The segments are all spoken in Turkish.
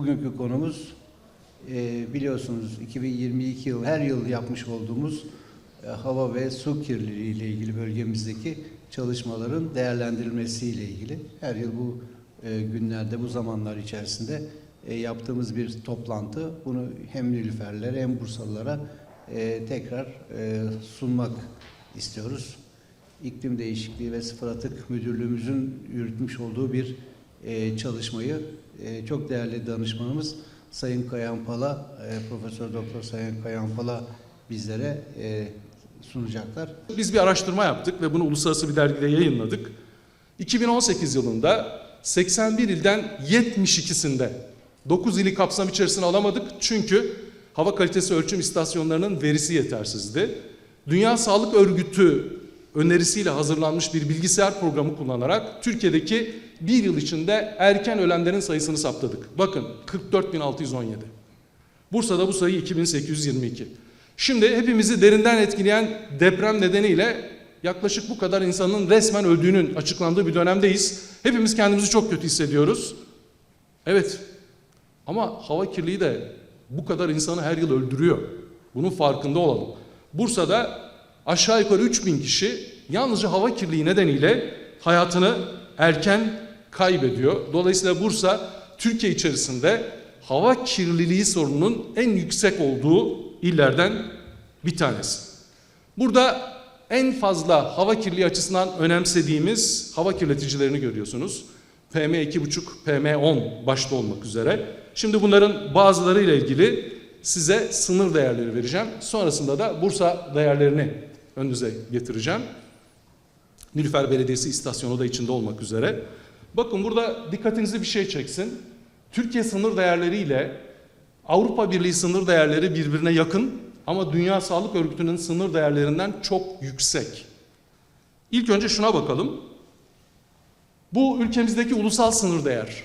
bugünkü konumuz e, biliyorsunuz 2022 yıl her yıl yapmış olduğumuz e, hava ve su kirliliği ile ilgili bölgemizdeki çalışmaların değerlendirilmesiyle ilgili. Her yıl bu e, günlerde, bu zamanlar içerisinde e, yaptığımız bir toplantı. Bunu hem Nilüferlere hem Bursalılara e, tekrar e, sunmak istiyoruz. İklim Değişikliği ve Sıfır Atık Müdürlüğümüzün yürütmüş olduğu bir e, çalışmayı e, çok değerli danışmanımız Sayın Kayan Pala, e, Profesör Doktor Sayın Kayan Pala bizlere e, sunacaklar. Biz bir araştırma yaptık ve bunu uluslararası bir dergide yayınladık. 2018 yılında 81 ilden 72'sinde 9 ili kapsam içerisine alamadık çünkü hava kalitesi ölçüm istasyonlarının verisi yetersizdi. Dünya Sağlık Örgütü önerisiyle hazırlanmış bir bilgisayar programı kullanarak Türkiye'deki bir yıl içinde erken ölenlerin sayısını saptadık. Bakın 44.617. Bursa'da bu sayı 2822. Şimdi hepimizi derinden etkileyen deprem nedeniyle yaklaşık bu kadar insanın resmen öldüğünün açıklandığı bir dönemdeyiz. Hepimiz kendimizi çok kötü hissediyoruz. Evet. Ama hava kirliliği de bu kadar insanı her yıl öldürüyor. Bunun farkında olalım. Bursa'da aşağı yukarı 3000 kişi yalnızca hava kirliliği nedeniyle hayatını erken kaybediyor. Dolayısıyla Bursa Türkiye içerisinde hava kirliliği sorununun en yüksek olduğu illerden bir tanesi. Burada en fazla hava kirliliği açısından önemsediğimiz hava kirleticilerini görüyorsunuz. PM2,5, PM10 başta olmak üzere. Şimdi bunların bazıları ile ilgili size sınır değerleri vereceğim. Sonrasında da Bursa değerlerini önünüze getireceğim. Nilüfer Belediyesi istasyonu da içinde olmak üzere. Bakın burada dikkatinizi bir şey çeksin. Türkiye sınır değerleri ile Avrupa Birliği sınır değerleri birbirine yakın ama Dünya Sağlık Örgütü'nün sınır değerlerinden çok yüksek. İlk önce şuna bakalım. Bu ülkemizdeki ulusal sınır değer.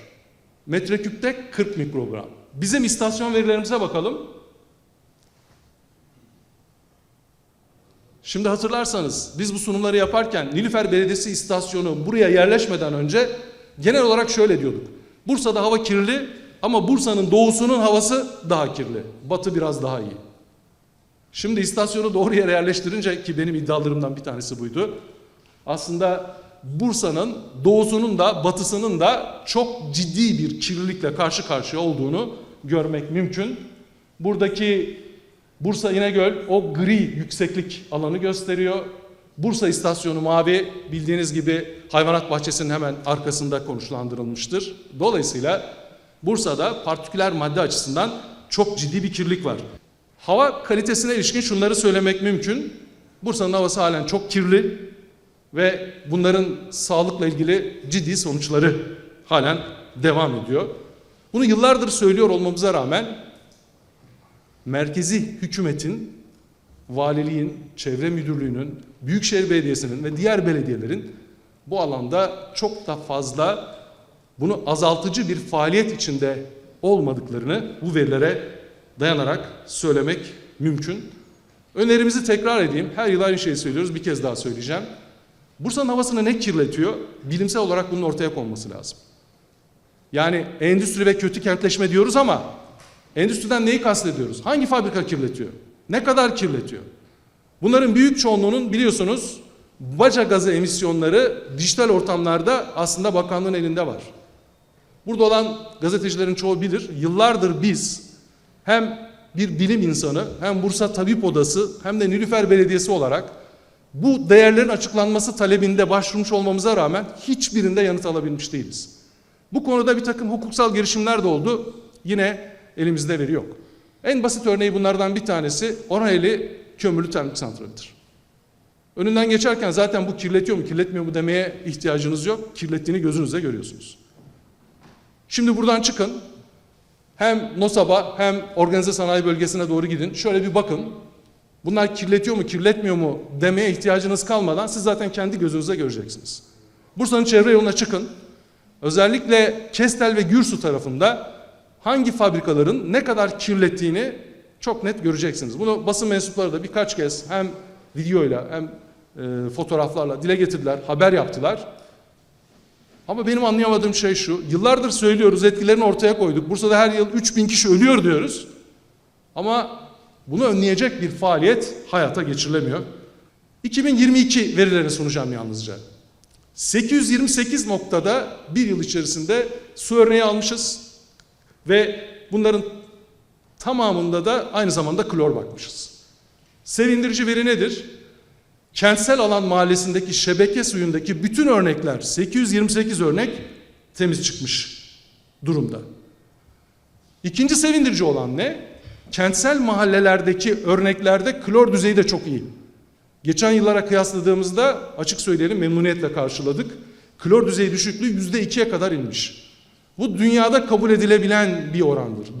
Metreküpte 40 mikrogram. Bizim istasyon verilerimize bakalım. Şimdi hatırlarsanız biz bu sunumları yaparken Nilüfer Belediyesi istasyonu buraya yerleşmeden önce genel olarak şöyle diyorduk. Bursa'da hava kirli ama Bursa'nın doğusunun havası daha kirli. Batı biraz daha iyi. Şimdi istasyonu doğru yere yerleştirince ki benim iddialarımdan bir tanesi buydu. Aslında Bursa'nın doğusunun da batısının da çok ciddi bir kirlilikle karşı karşıya olduğunu görmek mümkün. Buradaki Bursa İnegöl o gri yükseklik alanı gösteriyor. Bursa istasyonu mavi bildiğiniz gibi hayvanat bahçesinin hemen arkasında konuşlandırılmıştır. Dolayısıyla Bursa'da partiküler madde açısından çok ciddi bir kirlilik var. Hava kalitesine ilişkin şunları söylemek mümkün. Bursa'nın havası halen çok kirli ve bunların sağlıkla ilgili ciddi sonuçları halen devam ediyor. Bunu yıllardır söylüyor olmamıza rağmen merkezi hükümetin, valiliğin, çevre müdürlüğünün, büyükşehir belediyesinin ve diğer belediyelerin bu alanda çok da fazla bunu azaltıcı bir faaliyet içinde olmadıklarını bu verilere dayanarak söylemek mümkün. Önerimizi tekrar edeyim. Her yıl aynı şeyi söylüyoruz. Bir kez daha söyleyeceğim. Bursa'nın havasını ne kirletiyor? Bilimsel olarak bunun ortaya konması lazım. Yani endüstri ve kötü kentleşme diyoruz ama endüstriden neyi kastediyoruz? Hangi fabrika kirletiyor? Ne kadar kirletiyor? Bunların büyük çoğunluğunun biliyorsunuz baca gazı emisyonları dijital ortamlarda aslında bakanlığın elinde var. Burada olan gazetecilerin çoğu bilir. Yıllardır biz hem bir bilim insanı hem Bursa Tabip Odası hem de Nilüfer Belediyesi olarak bu değerlerin açıklanması talebinde başvurmuş olmamıza rağmen hiçbirinde yanıt alabilmiş değiliz. Bu konuda bir takım hukuksal girişimler de oldu. Yine elimizde veri yok. En basit örneği bunlardan bir tanesi Orhaneli kömürlü termik santralidir. Önünden geçerken zaten bu kirletiyor mu kirletmiyor mu demeye ihtiyacınız yok. Kirlettiğini gözünüzle görüyorsunuz. Şimdi buradan çıkın. Hem NOSAB'a hem organize sanayi bölgesine doğru gidin. Şöyle bir bakın. Bunlar kirletiyor mu kirletmiyor mu demeye ihtiyacınız kalmadan siz zaten kendi gözünüzle göreceksiniz. Bursa'nın çevre yoluna çıkın. Özellikle Kestel ve Gürsu tarafında hangi fabrikaların ne kadar kirlettiğini çok net göreceksiniz. Bunu basın mensupları da birkaç kez hem videoyla hem e, fotoğraflarla dile getirdiler, haber yaptılar. Ama benim anlayamadığım şey şu. Yıllardır söylüyoruz, etkilerini ortaya koyduk. Bursa'da her yıl 3000 kişi ölüyor diyoruz. Ama bunu önleyecek bir faaliyet hayata geçirilemiyor. 2022 verilerini sunacağım yalnızca. 828 noktada bir yıl içerisinde su örneği almışız ve bunların tamamında da aynı zamanda klor bakmışız. Sevindirici veri nedir? Kentsel alan mahallesindeki şebeke suyundaki bütün örnekler 828 örnek temiz çıkmış durumda. İkinci sevindirici olan ne? Kentsel mahallelerdeki örneklerde klor düzeyi de çok iyi. Geçen yıllara kıyasladığımızda açık söyleyelim memnuniyetle karşıladık. Klor düzeyi düşüklüğü yüzde ikiye kadar inmiş. Bu dünyada kabul edilebilen bir orandır.